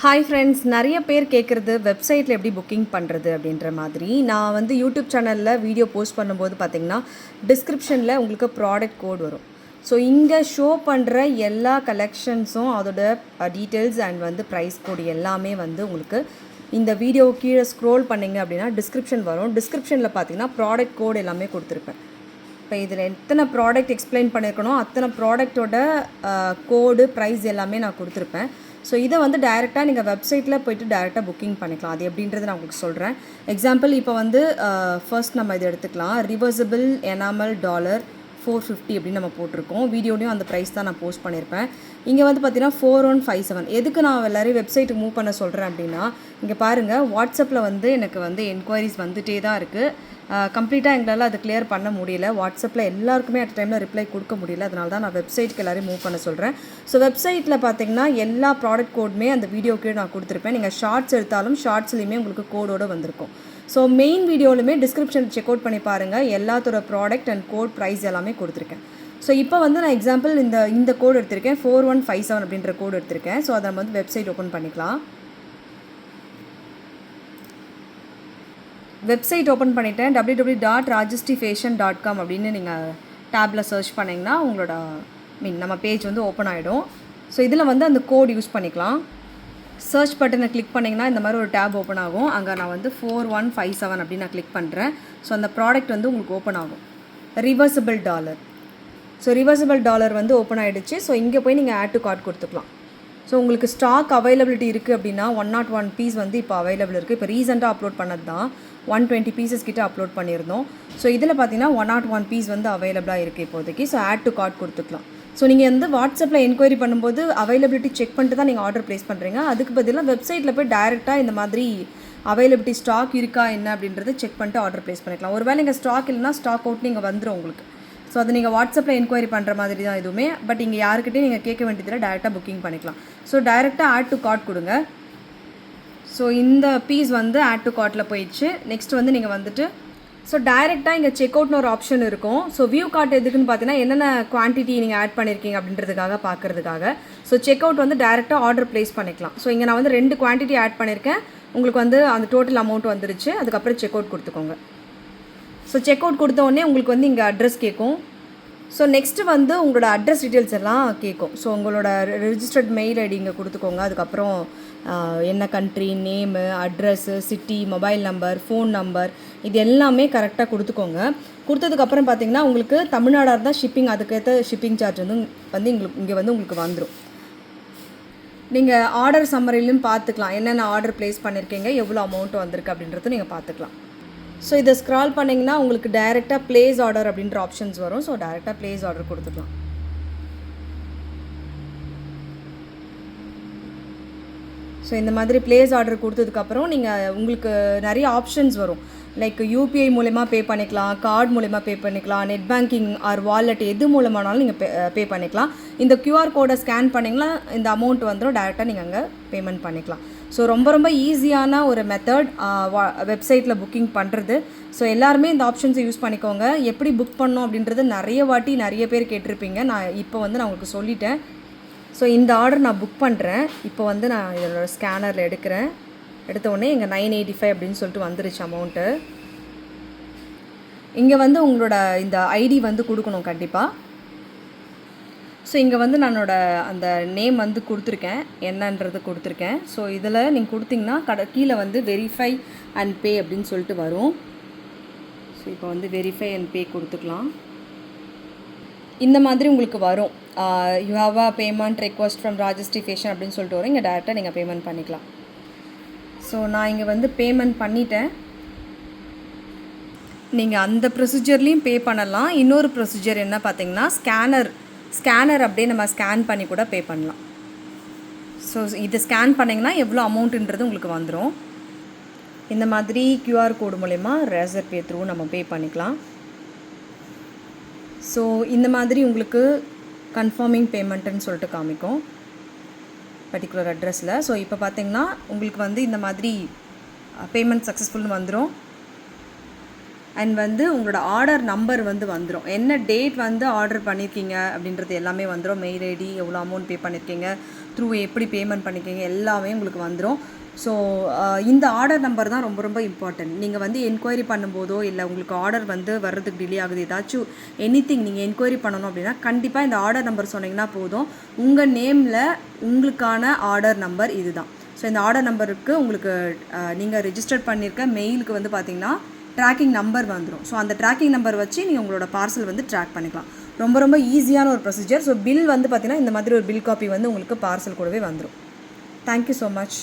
Hi friends நிறைய பேர் கேட்குறது வெப்சைட்டில் எப்படி புக்கிங் பண்ணுறது அப்படின்ற மாதிரி. நான் வந்து யூடியூப் சேனலில் வீடியோ போஸ்ட் பண்ணும்போது பார்த்திங்கன்னா டிஸ்கிரிப்ஷனில் உங்களுக்கு ப்ராடக்ட் கோட் வரும். ஸோ இங்கே ஷோ பண்ணுற எல்லா கலெக்ஷன்ஸும் அதோட டீட்டெயில்ஸ் அண்ட் வந்து ப்ரைஸ் கோடு எல்லாமே வந்து உங்களுக்கு இந்த வீடியோ கீழே ஸ்க்ரோல் பண்ணிங்க அப்படின்னா டிஸ்கிரிப்ஷன் வரும். டிஸ்கிரிப்ஷனில் பார்த்தீங்கன்னா ப்ராடக்ட் கோட் எல்லாமே கொடுத்துருப்பேன். இப்போ இதில் எத்தனை ப்ராடக்ட் எக்ஸ்பிளைன் பண்ணியிருக்கணும் அத்தனை ப்ராடக்டோட கோடு ப்ரைஸ் எல்லாமே நான் கொடுத்துருப்பேன். ஸோ இதை வந்து டைரெக்டாக நீங்கள் வெப்சைட்டில் போயிட்டு டைரெக்டாக புக்கிங் பண்ணிக்கலாம். அது எப்படின்றது நான் உங்களுக்கு சொல்கிறேன் எக்ஸாம்பிள் இப்போ வந்து ஃபர்ஸ்ட் நம்ம இதை எடுத்துக்கலாம். Reversible enamel dollar four fifty அப்படின்னு நம்ம போட்டிருக்கோம். வீடியோலையும் அந்த ப்ரைஸ் தான் நான் போஸ்ட் பண்ணியிருப்பேன். இங்கே வந்து பார்த்தீங்கன்னா ஃபோர் ஒன் ஃபைவ் செவன் எதுக்கு நான் எல்லாரையும் வெப்சைட்டுக்கு மூவ் பண்ண சொல்கிறேன் அப்படின்னா இங்கே பாருங்கள் வாட்ஸ்அப்பில் வந்து எனக்கு வந்து என்கொயரிஸ் வந்துகிட்டே தான் இருக்குது கம்ப்ளீட்டாக எங்களால் அது கிளியர் பண்ண முடியல. வாட்ஸ்அப்பில் எல்லாருக்குமே அட் டைமில் ரிப்ளை கொடுக்க முடியல. அதனால தான் நான் வெப்சைட்க்கு எல்லோரையும் மூவ் பண்ண சொல்கிறேன் ஸோ வெப்சைட்டில் பார்த்தீங்கன்னா எல்லா ப்ராடக்ட் கோடுமே அந்த வீடியோக்கே நான் கொடுத்துருப்பேன். நீங்கள் ஷார்ட்ஸ் எடுத்தாலும் ஷார்ட்ஸ்லேயுமே உங்களுக்கு கோடோடு வந்திருக்கும். ஸோ மெயின் வீடியோலுமே டிஸ்கிரிப்ஷன் செக் அவுட் பண்ணி பாருங்கள் எல்லாத்தோட ப்ராடக்ட் அண்ட் கோட் ப்ரைஸ் எல்லாமே கொடுத்துருக்கேன். ஸோ இப்போ வந்து நான் எக்ஸாம்பிள் இந்த இந்த கோட் எடுத்திருக்கேன். ஃபோர் ஒன் ஃபைவ் செவன் அப்படின்ற கோட் எடுத்திருக்கேன். ஸோ அதை நம்ம வந்து வெப்சைட் ஓப்பன் பண்ணிக்கலாம். வெப்சைட் ஓப்பன் பண்ணிட்டேன். W W dot Rajasti fashion dot com அப்படின்னு நீங்கள் டேப்பில் சர்ச் பண்ணிங்கன்னா உங்களோட மீன் நம்ம பேஜ் வந்து ஓப்பன் ஆகிடும் ஸோ இதில் வந்து அந்த கோட் யூஸ் பண்ணிக்கலாம். சர்ச் பட்டனை கிளிக் பண்ணிங்கன்னா இந்த மாதிரி ஒரு டேப் ஓப்பன் ஆகும். அங்கே நான் வந்து ஃபோர் ஒன் ஃபைவ் செவன் அப்படின்னு நான் கிளிக் பண்ணுறேன் ஸோ அந்த ப்ராடக்ட் வந்து உங்களுக்கு ஓப்பன் ஆகும். Reversible dollar so reversible dollar வந்து ஓப்பன் ஆகிடுச்சு ஸோ இங்கே போய் நீங்கள் ஆட் டு கார்ட் கொடுத்துக்கலாம். ஸோ உங்களுக்கு ஸ்டாக் அவைலபிலிட்டி இருக்குது அப்படின்னா ஒன் நாட் ஒன் பீஸ் வந்து இப்போ அவைலபிள் இருக்குது இப்போ ரீசெண்டாக அப்லோட் பண்ணது தான் ஒன் டுவெண்ட்டி பீசஸ் கிட்டே அப்லோட் பண்ணியிருந்தோம். ஸோ இதில் பார்த்தீங்கன்னா ஒன் நாட் ஒன் பீஸ் வந்து அவைலபிளாக இருக்குது இப்போதைக்கு. ஸோ ஆட் டு கார்ட் கொடுத்துக்கலாம். ஸோ நீங்கள் வந்து வாட்ஸ்அப்பில் என்கொயரி பண்ணும்போது அவைலபிலிட்டி செக் பண்ணிட்டு தான் நீங்கள் ஆர்டர் ப்ளேஸ் பண்ணுறீங்க அதுக்கு பதிலாக வெப்சைட்டில் போய் டைரெக்டாக இந்த மாதிரி அவைலபிலிட்டி ஸ்டாக் இருக்கா என்ன அப்படின்றத செக் பண்ணிட்டு ஆர்டர் ப்ளேஸ் பண்ணிக்கலாம். ஒருவேளை இங்கே ஸ்டாக் இல்லைனா ஸ்டாக் அவுட் நீங்கள் வந்துடும் உங்களுக்கு. ஸோ அது நீங்கள் வாட்ஸ்அப்பில் என்கொயரி பண்ணுற மாதிரி தான் எதுவுமே. பட் இங்கே யாருக்கிட்டையும் நீங்கள் கேட்க வேண்டியதில் டேரெக்டாக புக்கிங் பண்ணிக்கலாம். ஸோ டேரெக்டாக ஆட் டு கார்ட் கொடுங்க. ஸோ இந்த பீஸ் வந்து ஆட் டு கார்ட்டில் போயிடுச்சு. நெக்ஸ்ட் வந்து நீங்கள் வந்துட்டு ஸோ டைரெக்டாக இங்கே செக் அவுட்னு ஒரு ஆப்ஷன் இருக்கும். ஸோ வியூ கார்ட் எதுக்குன்னு பார்த்தீங்கன்னா என்னென்ன குவான்டிட்டி நீங்கள் ஆட் பண்ணியிருக்கீங்க அப்படின்றதுக்காக பார்க்குறதுக்காக ஸோ செக் அவுட் வந்து டேரெக்டாக ஆர்டர் ப்ளேஸ் பண்ணிக்கலாம். ஸோ இங்கே நான் வந்து ரெண்டு குவான்டிட்டி ஆட் பண்ணியிருக்கேன் உங்களுக்கு வந்து அந்த டோட்டல் அமௌண்ட் வந்துருச்சு. அதுக்கப்புறம் செக் அவுட் கொடுத்துக்கோங்க. ஸோ செக் அவுட் கொடுத்த உடனே உங்களுக்கு வந்து இங்கே அட்ரஸ் கேட்கும். ஸோ நெக்ஸ்ட்டு வந்து உங்களோட அட்ரஸ் டீட்டெயில்ஸ் எல்லாம் கேட்கும் ஸோ உங்களோட ரெஜிஸ்டர்ட் மெயில் ஐடி இங்கே கொடுத்துக்கோங்க. அதுக்கப்புறம் என்ன country name address city mobile number phone number இது எல்லாமே கரெக்டாக கொடுத்துக்கோங்க. கொடுத்ததுக்கப்புறம் பார்த்தீங்கன்னா உங்களுக்கு தமிழ்நாடாக இருந்தால் ஷிப்பிங் அதுக்கேற்ற ஷிப்பிங் சார்ஜ் வந்து வந்து எங்களுக்கு இங்கே வந்து உங்களுக்கு வந்துடும் நீங்கள் ஆர்டர் சம்மரிலையும் பார்த்துக்கலாம். என்னென்ன ஆர்டர் ப்ளேஸ் பண்ணியிருக்கீங்க எவ்வளோ அமௌண்ட் வந்திருக்கு அப்படின்றத நீங்கள் பார்த்துக்கலாம். ஸோ இதை ஸ்க்ரால் பண்ணிங்கன்னா உங்களுக்கு டைரெக்டாக ப்ளேஸ் ஆர்டர் அப்படின்ற ஆப்ஷன்ஸ் வரும். ஸோ டைரெக்டாக ப்ளேஸ் ஆர்டர் கொடுத்துக்கலாம் ஸோ இந்த மாதிரி ப்ளேஸ் ஆர்டர் கொடுத்ததுக்கப்புறம் நீங்கள் உங்களுக்கு நிறைய ஆப்ஷன்ஸ் வரும். லைக் யூபிஐ மூலயமா பே பண்ணிக்கலாம் கார்டு மூலயமா பே பண்ணிக்கலாம் நெட் பேங்கிங் ஆர் வாலெட் எது மூலமானாலும் நீங்கள் பே பே பண்ணிக்கலாம். இந்த க்யூஆர் கோடை ஸ்கேன் பண்ணிங்கன்னா இந்த அமௌண்ட் வந்துடும் டேரெக்டாக நீங்கள் அங்கே பேமெண்ட் பண்ணிக்கலாம். ஸோ ரொம்ப ரொம்ப ஈஸியான ஒரு மெத்தட் வெப்சைட்டில் புக்கிங் பண்ணுறது ஸோ எல்லாருமே இந்த ஆப்ஷன்ஸை யூஸ் பண்ணிக்கோங்க. எப்படி புக் பண்ணோம் அப்படின்றது நிறைய வாட்டி நிறைய பேர் கேட்டிருப்பீங்க. நான் இப்போ வந்து நான் உங்களுக்கு சொல்லிட்டேன். ஸோ இந்த ஆர்டர் நான் புக் பண்ணுறேன் இப்போ வந்து நான் இதோட ஸ்கேனரில் எடுக்கிறேன். எடுத்த உடனே எங்கள் நைன் எயிட்டி ஃபைவ் அப்படின்னு சொல்லிட்டு வந்துருச்சு அமௌண்ட்டு இங்கே வந்து உங்களோட இந்த ஐடி வந்து கொடுக்கணும் கண்டிப்பாக ஸோ இங்கே வந்து நானோட அந்த நேம் வந்து கொடுத்துருக்கேன். என்னன்றது கொடுத்துருக்கேன். ஸோ இதில் நீங்கள் கொடுத்தீங்கன்னா கட கீழே வந்து வெரிஃபை அண்ட் பே அப்படின்னு சொல்லிட்டு வரும். ஸோ இப்போ வந்து வெரிஃபை அண்ட் பே கொடுத்துக்கலாம். இந்த மாதிரி உங்களுக்கு வரும். You have a payment request from Rajasti fashion அப்படின்னு சொல்லிட்டு வரும். இங்கே டேரெக்டாக நீங்கள் பேமெண்ட் பண்ணிக்கலாம். ஸோ நான் இங்கே வந்து பேமெண்ட் பண்ணிட்டேன். நீங்கள் அந்த ப்ரொசீஜர்லேயும் பே பண்ணலாம். இன்னொரு ப்ரொசீஜர் என்ன பார்த்தீங்கன்னா ஸ்கேனர் ஸ்கேனர் அப்படியே நம்ம ஸ்கேன் பண்ணி கூட பே பண்ணலாம். ஸோ இது ஸ்கேன் பண்ணிங்கன்னா எவ்வளோ அமௌண்ட்டுன்றது உங்களுக்கு வந்துடும் இந்த மாதிரி க்யூஆர் கோடு மூலயமா ரேசர் பே த்ரூ நம்ம பே பண்ணிக்கலாம். ஸோ இந்த மாதிரி உங்களுக்கு கன்ஃபார்மிங் பேமெண்ட்டுன்னு சொல்லிட்டு காமிக்கும். பர்டிகுலர் அட்ரஸில் ஸோ இப்போ பார்த்தீங்கன்னா உங்களுக்கு வந்து இந்த மாதிரி பேமெண்ட் சக்ஸஸ்ஃபுல்னு வந்துடும் அண்ட் வந்து உங்களோட ஆர்டர் நம்பர் வந்து வந்துடும் என்ன டேட் வந்து ஆர்டர் பண்ணியிருக்கீங்க அப்படின்றது எல்லாமே வந்துடும் மெயில் ஐடி எவ்வளோ அமௌண்ட் பே பண்ணியிருக்கீங்க த்ரூ எப்படி பேமெண்ட் பண்ணிக்கிங்க எல்லாமே உங்களுக்கு வந்துடும் ஸோ இந்த ஆர்டர் நம்பர் தான் ரொம்ப ரொம்ப இம்பார்ட்டன்ட் நீங்கள் வந்து என்கொயரி பண்ணும்போதோ இல்லை உங்களுக்கு ஆர்டர் வந்து வர்றதுக்கு டிலே ஆகுது ஏதாச்சும் எனி திங் நீங்கள் என்கொயரி பண்ணணும் அப்படின்னா கண்டிப்பாக இந்த ஆர்டர் நம்பர் சொன்னீங்கன்னா போதும். உங்கள் நேமில் உங்களுக்கான ஆர்டர் நம்பர் இதுதான். ஸோ இந்த ஆர்டர் நம்பருக்கு உங்களுக்கு நீங்கள் ரிஜிஸ்டர் பண்ணியிருக்க மெயிலுக்கு வந்து பார்த்தீங்கன்னா ட்ராக்கிங் நம்பர் வந்துடும் ஸோ அந்த ட்ராக்கிங் நம்பர் வச்சு நீங்கள் உங்களோட பார்சல் வந்து ட்ராக் பண்ணிக்கலாம். ரொம்ப ரொம்ப ஈஸியான ஒரு ப்ரொசீஜர் ஸோ பில் வந்து பார்த்தீங்கன்னா இந்த மாதிரி ஒரு பில் காப்பி வந்து உங்களுக்கு பார்சல் கூடவே வந்துடும் தேங்க்யூ ஸோ மச்